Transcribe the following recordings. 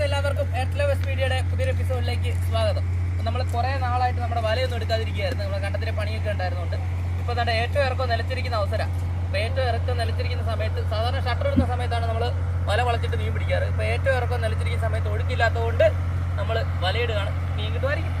Guys എല്ലാവർക്കും west മീഡിയയുടെ പുതിയൊരു എപ്പിസോഡിലേക്ക് സ്വാഗതം. നമ്മൾ കുറേ നാളായിട്ട് നമ്മുടെ വലയൊന്നും എടുക്കാതിരിക്കുകയായിരുന്നു. നമ്മുടെ കണ്ടത്തിലെ പണിയൊക്കെ ഉണ്ടായിരുന്നുണ്ട്. ഇപ്പോൾ നമ്മുടെ ഏറ്റവും ഇറക്കം നിലച്ചിരിക്കുന്ന അവസരം. അപ്പോൾ ഏറ്റവും ഇറക്കം നിലച്ചിരിക്കുന്ന സമയത്ത് സാധാരണ ഷട്ടർ ഇടുന്ന സമയത്താണ് നമ്മൾ വല വളച്ചിട്ട് മീൻ പിടിക്കാറ്. ഇപ്പോൾ ഏറ്റവും ഇറക്കം നിലച്ചിരിക്കുന്ന സമയത്ത് ഒഴുക്കില്ലാത്തതുകൊണ്ട് നമ്മൾ വലയിടുകയാണ്. മീൻ കിട്ടുമായിരിക്കും.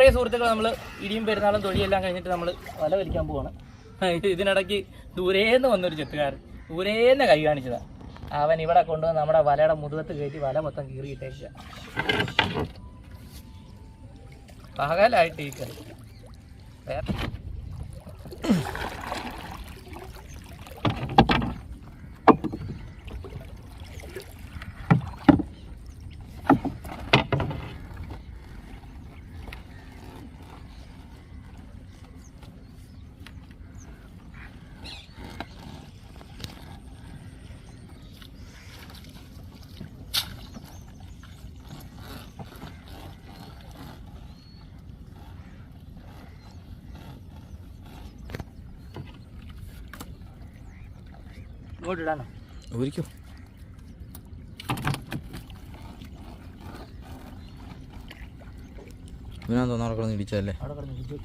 പ്രിയ സുഹൃത്തുക്കൾ നമ്മൾ ഇടിയും പെരുന്നാളും തൊഴിയെല്ലാം കഴിഞ്ഞിട്ട് നമ്മൾ വല വലിക്കാൻ പോവാണ്. ഇതിനിടയ്ക്ക് ദൂരേന്ന് വന്നൊരു ചെത്തുകാരൻ ദൂരേന്ന് കൈ കാണിച്ചതാണ് അവൻ ഇവിടെ കൊണ്ടുവന്ന് നമ്മുടെ വലയുടെ മുതുകത്ത് കയറ്റി വല മൊത്തം കീറിയിട്ടേക്കുക പകലായിട്ട് ഇങ്ങോട്ട് ഇടാനോ ഒരിക്കോ. ഇവനാ അവിടെ ഇടിച്ചതല്ലേ? അവിടെ കിടന്ന് ഇരിക്ക്.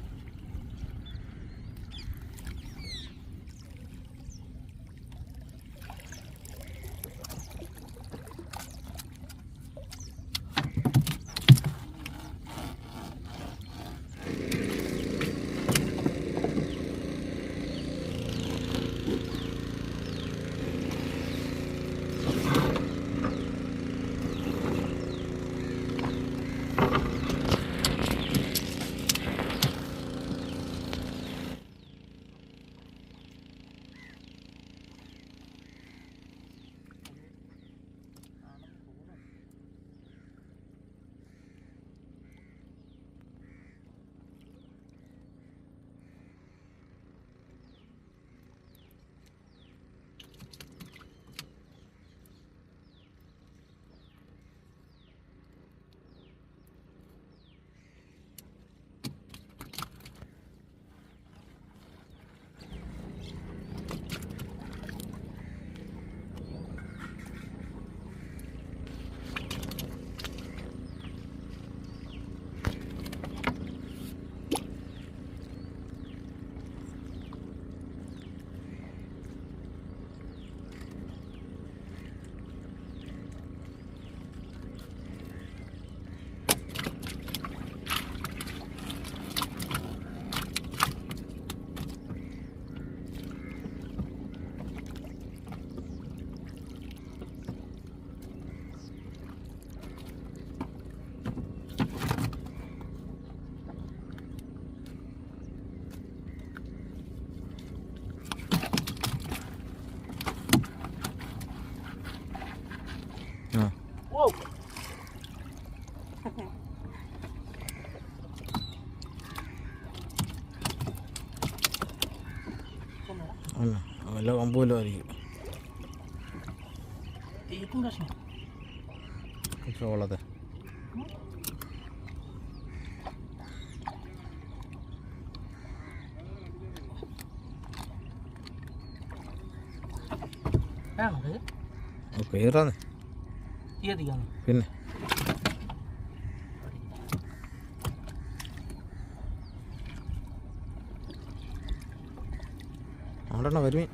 വല്ല ആയിരിക്കും ചോളത്തെ ആണത് പിന്നെ? അവിടെ വരുമീൻ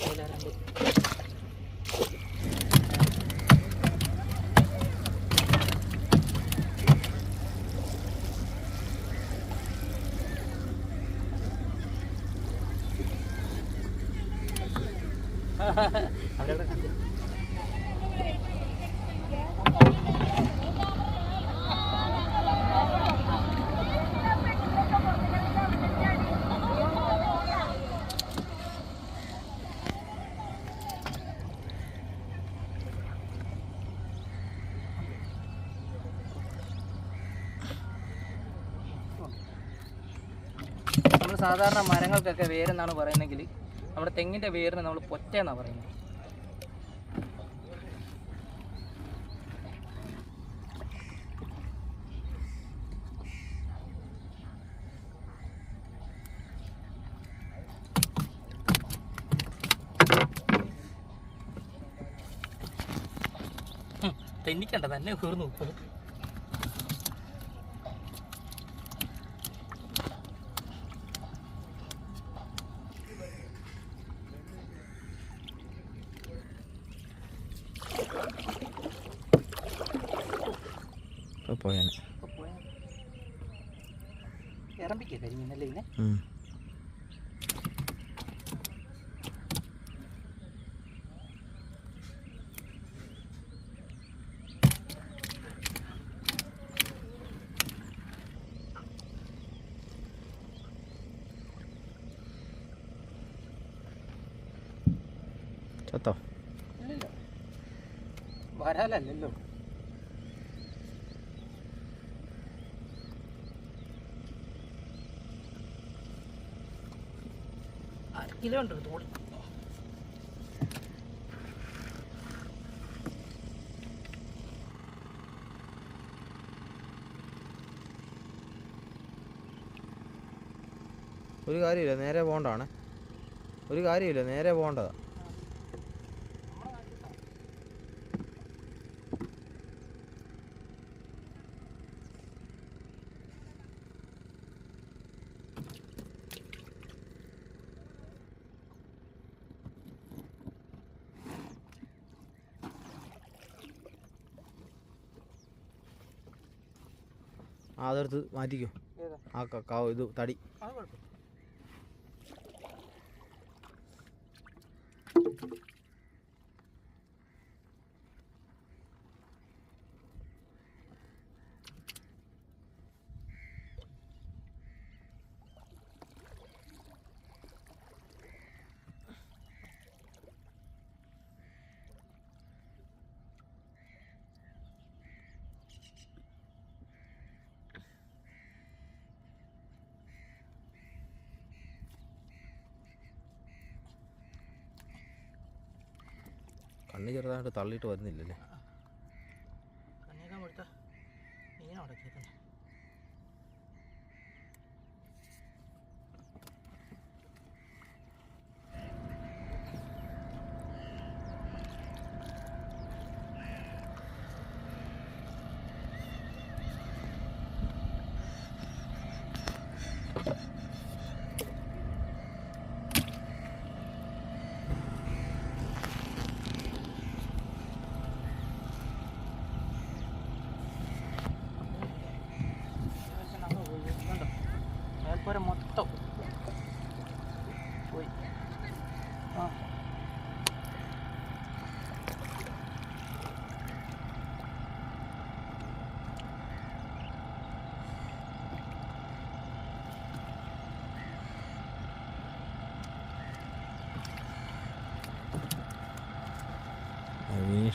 അവരവിടെ കണ്ടു നമ്മൾ സാധാരണ മരങ്ങൾക്കൊക്കെ വേരെന്നാണ് പറയുന്നതെങ്കിൽ നമ്മുടെ തെങ്ങിന്റെ വേരിന് നമ്മൾ പൊറ്റ എന്നാണ് പറയുന്നത് തെന്നിക്കണ്ട തന്നെ ഉയർന്നു പോകും ചത്തോ വരാലല്ലോ അര കിലോ ഉണ്ട് ഒരു തോളി ഒരു കാര്യമില്ല നേരെ പോകേണ്ടതാണ്. ഒരു കാര്യമില്ല നേരെ പോകേണ്ടതാ. അതെടുത്ത് മാറ്റിക്കോ. ആ ഇത് തടി. കുഴപ്പമില്ല ചെറുതായിട്ട് തള്ളിയിട്ട് വരുന്നില്ലല്ലേ?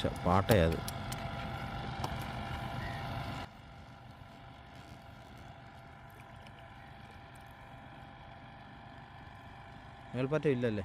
വിനീഷ പാട്ടയാ അത്. മേൽപ്പറ്റം ഇല്ലല്ലേ?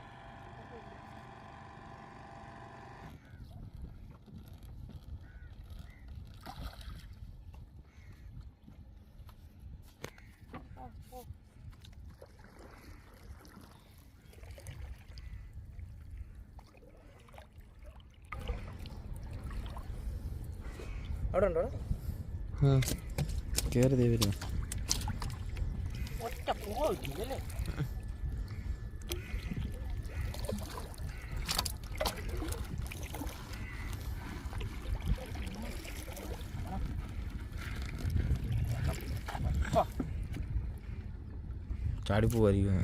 ചാടിപ്പോവായിരിക്കും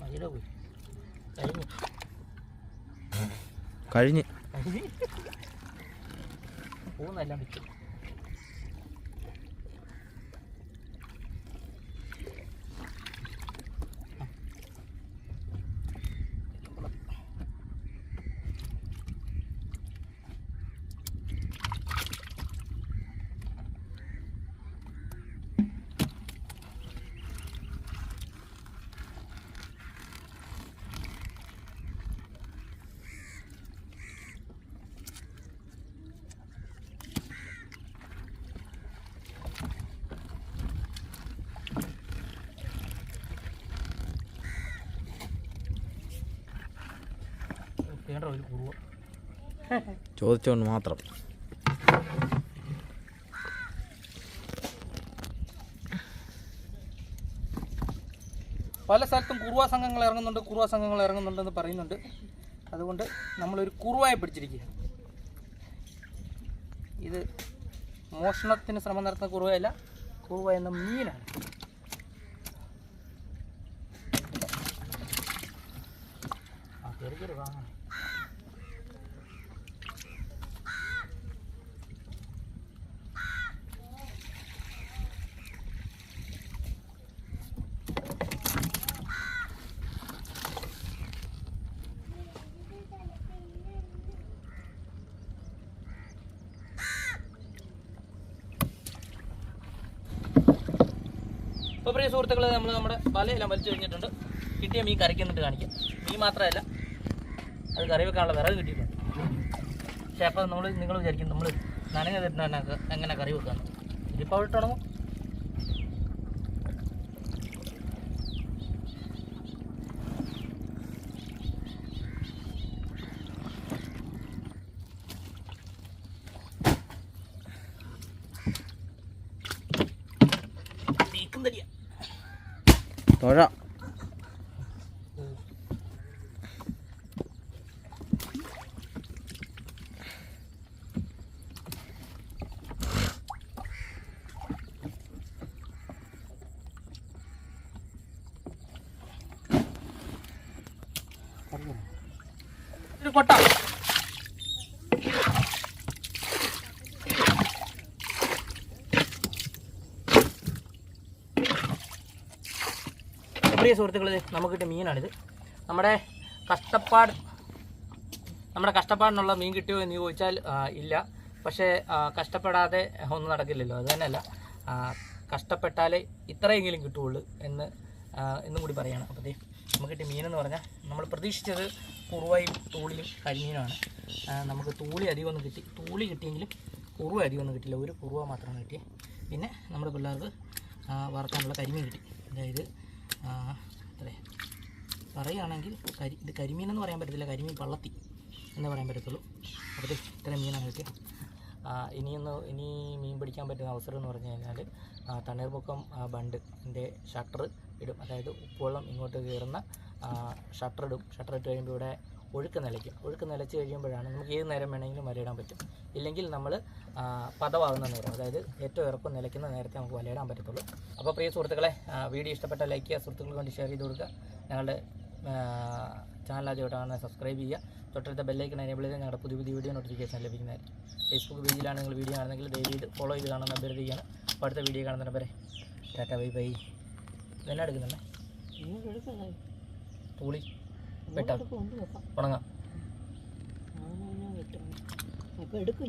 മതിയുടെ പോയി കഴിഞ്ഞു വേണ്ട ഒരു കുറുവ ചോദിച്ചോണ്ട് മാത്രം. പല സ്ഥലത്തും കുറുവ സംഘങ്ങൾ ഇറങ്ങുന്നുണ്ട് കുറുവ സംഘങ്ങൾ ഇറങ്ങുന്നുണ്ടെന്ന് പറയുന്നുണ്ട്. അതുകൊണ്ട് നമ്മളൊരു കുറുവായി പിടിച്ചിരിക്കുക ഇത് മോഷണത്തിന് ശ്രമം നടത്തുന്ന കുറുവയല്ല കുറുവ എന്ന മീനാണ്. ആ കയറി കയറി വാ. അപ്പോൾ പ്രിയ സുഹൃത്തുക്കളെ നമ്മൾ നമ്മുടെ വലയെല്ലാം വലിച്ചു കഴിഞ്ഞിട്ടുണ്ട്. കിട്ടിയ മീൻ കറിക്ക് എന്നിട്ട് കാണിക്കാം. മീൻ മാത്രമല്ല അത് കറി വെക്കാനുള്ള വിറക് കിട്ടിയിട്ടുണ്ട്. പക്ഷേ അപ്പോൾ നമ്മൾ നിങ്ങൾ വിചാരിക്കും നമ്മൾ നനഞ്ഞ തരുന്ന എങ്ങനെ കറി വെക്കാന്ന്. ഇതിപ്പോൾ അവിടെ തുടങ്ങും തരിക തൊഴ ഒരു കൊട്ട പ്രിയ സുഹൃത്തുക്കളെ നമുക്ക് കിട്ടിയ മീനാണിത്. നമ്മുടെ കഷ്ടപ്പാട് നമ്മുടെ കഷ്ടപ്പാടിനുള്ള മീൻ കിട്ടിയോ എന്ന് ചോദിച്ചാൽ ഇല്ല. പക്ഷേ കഷ്ടപ്പെടാതെ ഒന്നും നടക്കില്ലല്ലോ. അത് തന്നെയല്ല. കഷ്ടപ്പെട്ടാലേ ഇത്രയെങ്കിലും കിട്ടുകയുള്ളൂ എന്ന് എന്നും കൂടി പറയണം. അപ്പോൾ ദേ നമുക്ക് കിട്ടിയ മീനെന്ന് പറഞ്ഞാൽ നമ്മൾ പ്രതീക്ഷിച്ചത് കുറുവയും തൂളിയും കരിമീനുമാണ് നമുക്ക് തൂളി അധികം ഒന്നും കിട്ടി തൂളി കിട്ടിയെങ്കിലും കുറുവ അധികം ഒന്നും കിട്ടില്ല ഒരു കുറുവ മാത്രമാണ് കിട്ടിയത് പിന്നെ നമ്മുടെ പിള്ളേർക്ക് വറുക്കാനുള്ള കരിമീൻ കിട്ടി. അതായത് എത്രയാ പറയുകയാണെങ്കിൽ കരി ഇത് കരിമീൻ എന്ന് പറയാൻ പറ്റത്തില്ല. കരിമീൻ പള്ളത്തി എന്നേ പറയാൻ പറ്റത്തുള്ളൂ. അപ്പോൾ ഇത്ര ഇത്രയും മീനാണ് കിട്ടിയത്. ഇനിയൊന്ന് ഇനി മീൻ പിടിക്കാൻ പറ്റുന്ന അവസരം എന്ന് പറഞ്ഞു കഴിഞ്ഞാൽ തണ്ണീർമുക്കം ബണ്ട് എന്റെ ഷട്ടർ ഇടും. അതായത് ഉപ്പുവെള്ളം ഇങ്ങോട്ട് കയറുന്ന ഷട്ടർ ഇടും. ഷട്ടർ ഇട്ട് കഴിയുമ്പോൾ ഇവിടെ ഒഴുക്ക് നിലയ്ക്കും. ഒഴുക്ക് നിലച്ച് കഴിയുമ്പോഴാണ് നമുക്ക് ഏത് നേരം വേണമെങ്കിലും വലയിടാൻ പറ്റും. ഇല്ലെങ്കിൽ നമ്മൾ പദമാകുന്ന നേരം അതായത് ഏറ്റവും ഇറക്കം നിലയ്ക്കുന്ന നേരത്തെ നമുക്ക് വലയിടാൻ പറ്റത്തുള്ളൂ. അപ്പോൾ പ്രിയ സുഹൃത്തുക്കളെ വീഡിയോ ഇഷ്ടപ്പെട്ട ലൈക്ക് ചെയ്യുക സുഹൃത്തുക്കൾക്ക് വേണ്ടി ഷെയർ ചെയ്ത് കൊടുക്കുക. ഞങ്ങളുടെ ചാനൽ ആദ്യമായിട്ടാണ് സബ്സ്ക്രൈബ് ചെയ്യുക. തൊട്ടടുത്ത ബെല്ലൈക്കൺ എനേബിൾ ചെയ്ത് ഞങ്ങളുടെ പുതിയ പുതിയ വീഡിയോ നോട്ടിഫിക്കേഷൻ ലഭിക്കുന്നതായിരിക്കും. ഫേസ്ബുക്ക് പേജിലാണ് നിങ്ങൾ വീഡിയോ ആണെങ്കിൽ ദയവ് ഫോളോ ചെയ്ത് കാണുന്ന അഭ്യർത്ഥിക്കുകയാണ്. അപ്പോൾ അടുത്ത വീഡിയോ കാണുന്ന വരെ ടാറ്റ ബൈ ബൈ. ഇതെന്നെ എടുക്കുന്നുണ്ടേ തൂളി పెట్టాలి ఉడగా ఇప్పుడు ఎడుకు